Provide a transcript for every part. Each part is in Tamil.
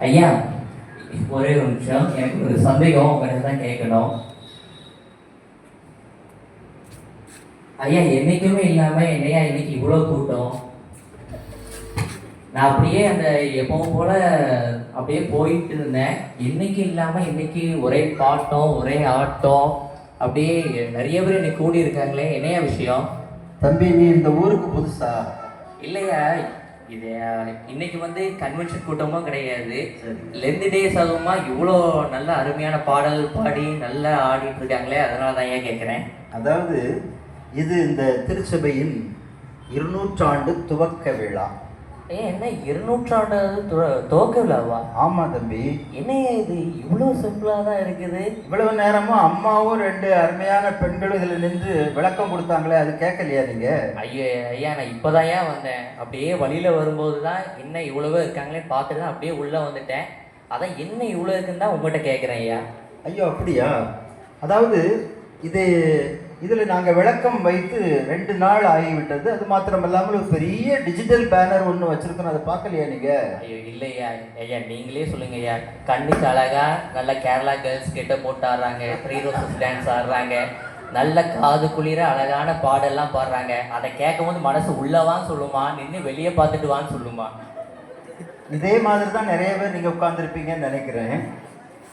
ஐயா ஒரே ஒரு நிமிஷம். எனக்கு ஒரு சந்தேகம். உங்கள்கிட்ட தான் கேட்கணும். ஐயா என்னைக்குமே இல்லாம என்னையா இன்னைக்கு இவ்வளோ கூட்டம்? நான் அப்படியே அந்த எப்பவும் போல அப்படியே போயிட்டு இருந்தேன். இன்னைக்கு இல்லாம இன்னைக்கு ஒரே பாட்டம் ஒரே ஆட்டம். அப்படியே நிறைய பேர் இன்னைக்கு கூடி இருக்காங்களே என்னையா விஷயம்? தம்பி நீ இந்த ஊருக்கு புதுசா? இல்லையா? இது இன்னைக்கு வந்து கன்வென்ஷன் கூட்டமும் கிடையாது. லெந்து டேஸ் ஆகுமா? இவ்வளோ நல்ல அருமையான பாடல் பாடி நல்லா ஆடிட்டு இருக்காங்களே அதனால தான் ஏன் கேட்குறேன். அதாவது இது இந்த திருச்சபையின் இருநூற்றாண்டு துவக்க விழா. ஏன் என்ன இருநூற்றாண்டு துவ- துவக்க விழாவா? ஆமா தம்பி. என்னையா இது? இவ்வளோ சிம்பிளாக தான் இருக்குது. இவ்வளவு நேரமும் அம்மாவும் ரெண்டு அருமையான பெண்களும் இதுல நின்று விளக்கம் கொடுத்தாங்களே அது கேட்கலையா நீங்க? ஐயோ ஐயா நான் இப்போதான் ஏன் வந்தேன்? அப்படியே வழியில் வரும்போது தான் என்ன இவ்வளவோ இருக்காங்களே பார்த்துட்டு தான் அப்படியே உள்ளே வந்துட்டேன். அதான் என்ன இவ்வளோ இருக்குன்னு தான் உங்கள்கிட்ட கேட்குறேன் ஐயா. ஐயோ அப்படியா? அதாவது இது இதுல நாங்க விளக்கம் வைத்து ரெண்டு நாள் ஆகிவிட்டது. அது மாத்திரம் இல்லாமல் ஒரு பெரிய டிஜிட்டல் பேனர் ஒன்று வச்சிருக்கோம் அதை பார்க்கலையா நீங்க? ஐயோ இல்லையா. ஐயா நீங்களே சொல்லுங்க ஐயா. கண்ணுக்கு அழகா நல்ல கேரளா கேர்ள்ஸ் கிட்ட போட்டு ஆடுறாங்க. த்ரீ ரோசஸ் டான்ஸ் ஆடுறாங்க. நல்ல காது குளிர அழகான பாடெல்லாம் பாடுறாங்க. அதை கேட்கும் போது மனசு உள்ளவான்னு சொல்லுமா? நின்று வெளியே பார்த்துட்டு வான்னு சொல்லுமா? இதே மாதிரி தான் நிறைய பேர் நீங்க உட்கார்ந்துருப்பீங்கன்னு நினைக்கிறேன்.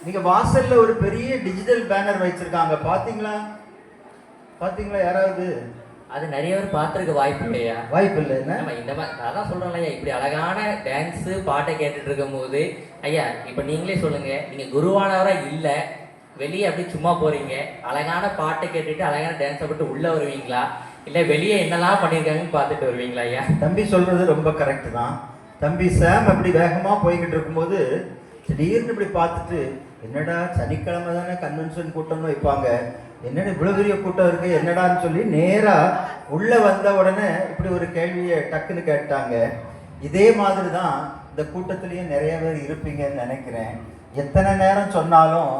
நீங்க வாசல்ல ஒரு பெரிய டிஜிட்டல் பேனர் வச்சிருக்காங்க. பாத்தீங்களா பாத்தீங்களா யாராவது? அது நிறைய பேர் பார்த்துருக்க வாய்ப்பு இல்லையா? வாய்ப்பு இல்லை நம்ம இந்த மாதிரி அதான் ஐயா இப்படி அழகான டான்ஸ் பாட்டை கேட்டுட்டு இருக்கும்போது ஐயா இப்போ நீங்களே சொல்லுங்க நீங்க குருவானவரா இல்ல வெளியே அப்படி சும்மா போறீங்க அழகான பாட்டை கேட்டுட்டு அழகான டான்ஸை போட்டு உள்ள வருவீங்களா? இல்ல வெளியே என்னெல்லாம் பண்ணியிருக்காங்கன்னு பார்த்துட்டு வருவீங்களா ஐயா? தம்பி சொல்றது ரொம்ப கரெக்ட் தான். தம்பி சாம் அப்படி வேகமா போய்கிட்டு இருக்கும்போது திடீர்னு இப்படி பார்த்துட்டு என்னடா சனிக்கிழமை தானே கன்வென்ஷன் கூட்டம்னு வைப்பாங்க. என்னடா இவ்வளோ பெரிய கூட்டம் இருக்கு என்னடான்னு சொல்லி நேராக உள்ளே வந்த உடனே இப்படி ஒரு கேள்வியை டக்குன்னு கேட்டாங்க. இதே மாதிரி தான் இந்த கூட்டத்திலையும் நிறைய பேர் இருப்பீங்கன்னு நினைக்கிறேன். எத்தனை நேரம் சொன்னாலும்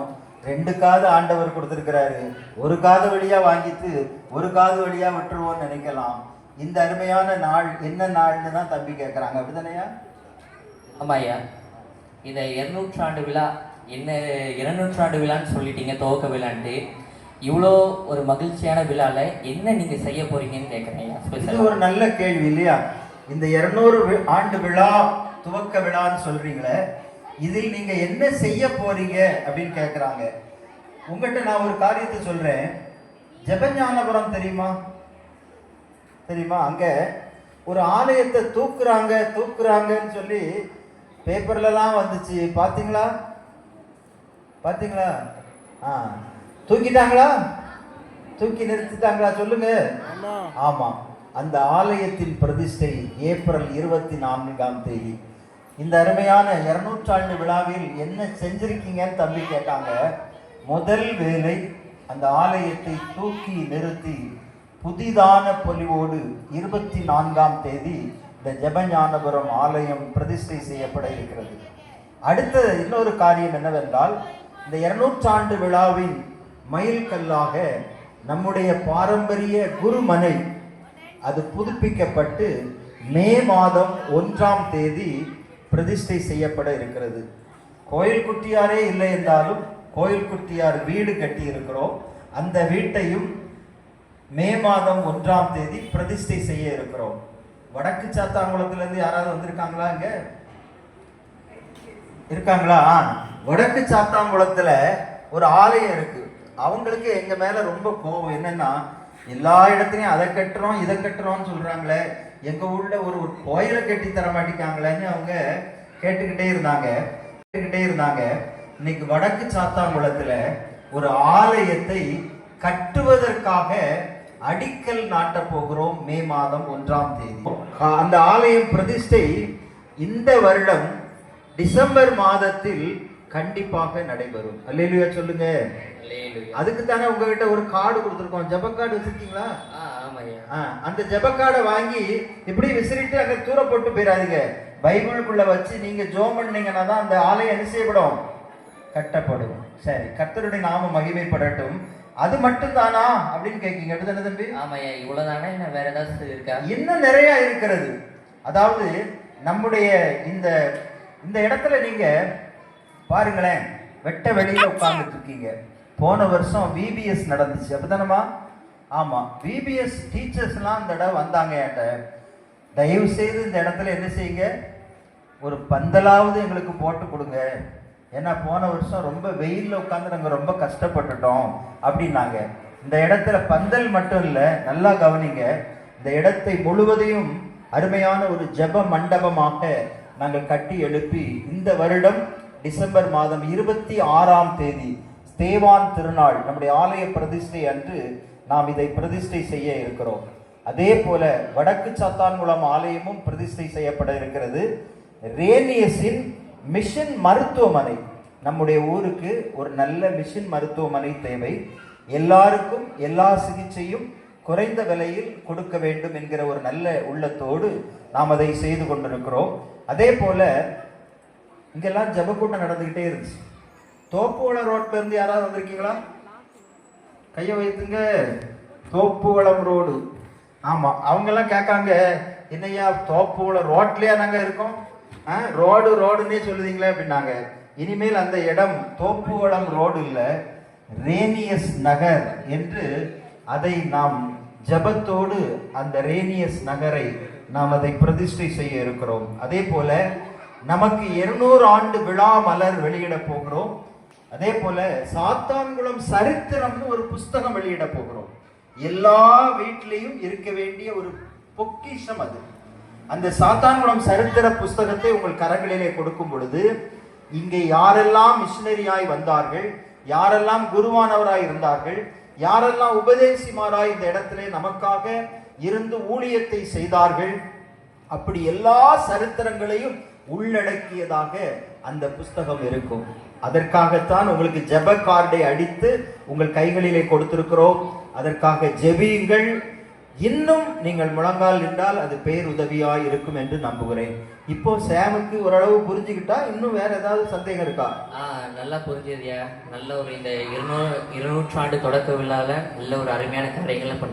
ரெண்டு காது ஆண்டவர் கொடுத்துருக்கிறாரு. ஒரு காது வழியாக வாங்கிட்டு ஒரு காது வழியாக விட்டுருவோம்னு நினைக்கலாம். இந்த அருமையான நாள் என்ன நாள்னு தான் தம்பி கேட்குறாங்க அப்படிதானையா? ஆமாம் ஐயா இந்த இருநூற்றாண்டு விழா என்ன இருநூற்றாண்டு விழான்னு சொல்லிட்டீங்க துவக்க விழான்ட்டு. இவ்வளோ ஒரு மகிழ்ச்சியான விழால என்ன நீங்க செய்ய போறீங்கன்னு கேட்குறேன் ஐயா. இது ஒரு நல்ல கேள்வி இல்லையா? இந்த இருநூறு ஆண்டு விழா துவக்க விழான்னு சொல்றீங்களே இதில் நீங்க என்ன செய்ய போறீங்க அப்படின்னு கேட்குறாங்க உங்கள்கிட்ட நான் ஒரு காரியத்தை சொல்றேன். ஜெபஞானபுரம் தெரியுமா? தெரியுமா? அங்க ஒரு ஆலயத்தை தூக்குறாங்க தூக்குறாங்கன்னு சொல்லி பேப்பர்லலாம் வந்துச்சு. பாத்தீங்களா? பாத்தீங்களா? ஆ. தூக்கிட்டாங்களா தூக்கி நிறுத்திட்டாங்களா? சொல்லுங்க. ஆமா. அந்த ஆலயத்தின் பிரதிஷ்டை ஏப்ரல் இருபத்தி நான்காம் தேதி. இந்த அருமையான இருநூற்றாண்டு விழாவில் என்ன செஞ்சிருக்கீங்கன்னு தம்பி கேட்டாங்க. முதல் வேலை அந்த ஆலயத்தை தூக்கி நிறுத்தி புதிதான பொலிவோடு இருபத்தி நான்காம் தேதி இந்த ஜெபஞானபுரம் ஆலயம் பிரதிஷ்டை செய்யப்பட இருக்கிறது. அடுத்த இன்னொரு காரியம் என்னவென்றால் இந்த இருநூற்றாண்டு விழாவின் மைல்கல்லாக நம்முடைய பாரம்பரிய குருமனை அது புதுப்பிக்கப்பட்டு மே மாதம் ஒன்றாம் தேதி பிரதிஷ்டை செய்யப்பட இருக்கிறது. கோயில் குட்டியாரே இல்லை என்றாலும் கோயில் குட்டியார் வீடு கட்டி இருக்கிறோம். அந்த வீட்டையும் மே மாதம் ஒன்றாம் தேதி பிரதிஷ்டை செய்ய இருக்கிறோம். வடக்கு சாத்தாங்குளத்துலேருந்து யாராவது வந்திருக்காங்களா இங்கே? இருக்காங்களா? வடக்கு சாத்தாங்குளத்தில் ஒரு ஆலயம் இருக்குது அவங்களுக்கு எங்கள் மேலே ரொம்ப கோபம் என்னென்னா எல்லா இடத்துலையும் அதை கட்டுறோம் இதை கட்டுறோம்னு சொல்கிறாங்களே எங்கள் ஊரில் ஒரு ஒரு கோயிலை கட்டி தர மாட்டேங்காங்களேன்னு அவங்க கேட்டுக்கிட்டே இருந்தாங்க. கேட்டுக்கிட்டே இருந்தாங்க. இன்னைக்கு வடக்கு சாத்தாங்குளத்தில் ஒரு ஆலயத்தை கட்டுவதற்காக அடிக்கல் நாட்ட போகிறோம். மே மாதம் ஒன்றாம் தேதி. அந்த ஆலயம் பிரதிஷ்டை இந்த வருடம் டிசம்பர் மாதத்தில் கண்டிப்பாக நடைபெறும். அல்லேலூயா சொல்லுங்க. அதுக்கு தானே உங்ககிட்ட ஒரு கார்டு கொடுத்துருக்கோம். ஜெப கார்டு வச்சிருக்கீங்களா? அந்த ஜெப கார்டை வாங்கி இப்படி விசிறிட்டு அங்க தூர போட்டு போயிடாதீங்க பைபிளுக்குள்ள வச்சு நீங்க ஜோம் பண்ணீங்கன்னா தான் அந்த ஆலயம் என்ன செய்யப்படும்? கட்டப்படும். சரி கர்த்தருடைய நாம மகிமைப்படட்டும். அது மட்டும் தானா அப்படின்னு கேட்கீங்க. அப்படிதானே தம்பி? ஆமாய்யா இவ்வளவுதானே? என்ன வேற ஏதாவது இருக்கா இன்னும் நிறைய இருக்கிறது. அதாவது நம்முடைய இந்த இந்த இடத்துல நீங்க பாருங்களேன் வெட்ட வெளியில உட்கார்ந்துட்டு இருக்கீங்க போன வருஷம் விபிஎஸ் நடந்துச்சு. அப்படிதானம்மா? ஆமா. விபிஎஸ் டீச்சர்ஸ்லாம் இந்த இடம் வந்தாங்க என்கிட்ட. தயவு செய்து இந்த இடத்துல என்ன செய்யுங்க? ஒரு பந்தலாவது எங்களுக்கு போட்டு கொடுங்க. ஏன்னா போன வருஷம் ரொம்ப வெயில்ல உட்காந்து நாங்க ரொம்ப கஷ்டப்பட்டுட்டோம் அப்படின்னாங்க. இந்த இடத்துல பந்தல் மட்டும் இல்ல நல்லா கவனிங்க. இந்த இடத்தை முழுவதையும் அருமையான ஒரு ஜெப மண்டபமாக நாங்கள் கட்டி எழுப்பி இந்த வருடம் டிசம்பர் மாதம் இருபத்தி ஆறாம் தேதி ஸ்தேவான் திருநாள் நம்முடைய ஆலய பிரதிஷ்டை அன்று நாம் இதை பிரதிஷ்டை செய்ய இருக்கிறோம். அதே போல வடக்கு சாத்தான்குளம் ஆலயமும் பிரதிஷ்டை செய்யப்பட இருக்கிறது. ரேனியஸின் மிஷன் மருத்துவமனை நம்முடைய ஊருக்கு ஒரு நல்ல மிஷன் மருத்துவமனை தேவை. எல்லாருக்கும் எல்லா சிகிச்சையும் குறைந்த விலையில் கொடுக்க வேண்டும் என்கிற ஒரு நல்ல உள்ளத்தோடு நாம் அதை செய்து கொண்டிருக்கிறோம். அதே போல இங்கெல்லாம் ஜபக்கூட்டம் நடந்துக்கிட்டே இருந்துச்சு. தோப்புவள ரோட்ல இருந்து யாராவது வந்திருக்கீங்களா? கையை வைத்துங்க. தோப்புவளம் ரோடு. ஆமா அவங்க எல்லாம் கேட்காங்க என்னய்யா தோப்புவளம் ரோட்லயா நாங்க இருக்கோம்? ஆ, ரோடு ரோடுன்னே சொல்லுதீங்களே அப்படின்னாங்க. இனிமேல் அந்த இடம் தோப்புவளம் ரோடு இல்லை ரேனியஸ் நகர் என்று அதை நாம் ஜபத்தோடு அந்த ரேனியஸ் நகரை நாம் அதை பிரதிஷ்டை செய்ய இருக்கிறோம். அதே போல நமக்கு 200 ஆண்டு விழா மலர் வெளியிட போகிறோம். அதே போல சாத்தான்குளம் சரித்திரம்னு ஒரு புஸ்தகம் வெளியிட போகிறோம். எல்லா வீட்லேயும் இருக்க வேண்டிய ஒரு பொக்கிஷம் அது. அந்த சாத்தான்குளம் சரித்திர புஸ்தகத்தை உங்கள் கரங்களிலே கொடுக்கும் பொழுது இங்கே யாரெல்லாம் மிஷினரியாய் வந்தார்கள் யாரெல்லாம் குருவானவராய் இருந்தார்கள் யாரெல்லாம் உபதேசிமாராய் இந்த இடத்திலே நமக்காக இருந்து ஊழியத்தை செய்தார்கள் அப்படி எல்லா சரித்திரங்களையும் உள்ளடக்கியதாக அந்த புஸ்தகம் இருக்கும். அதற்காகத்தான் உங்களுக்கு ஜெப கார்டை அடித்து உங்கள் கைகளிலே கொடுத்திருக்கிறோம். அதற்காக ஜெபியுங்கள். இன்னும் நீங்கள் முழங்கால் நின்றால் அது பேருதவியாய் இருக்கும் என்று நம்புகிறேன். இப்போ சாமுக்கு ஓரளவு புரிஞ்சுக்கிட்டா இன்னும் வேற ஏதாவது சந்தேகம் இருக்கா? ஆ நல்லா புரிஞ்சதுயா நல்ல ஒரு இந்த இருநூறு இருநூற்றாண்டு தொடக்க விழால நல்ல ஒரு அருமையான காரியங்களை பண்றீங்க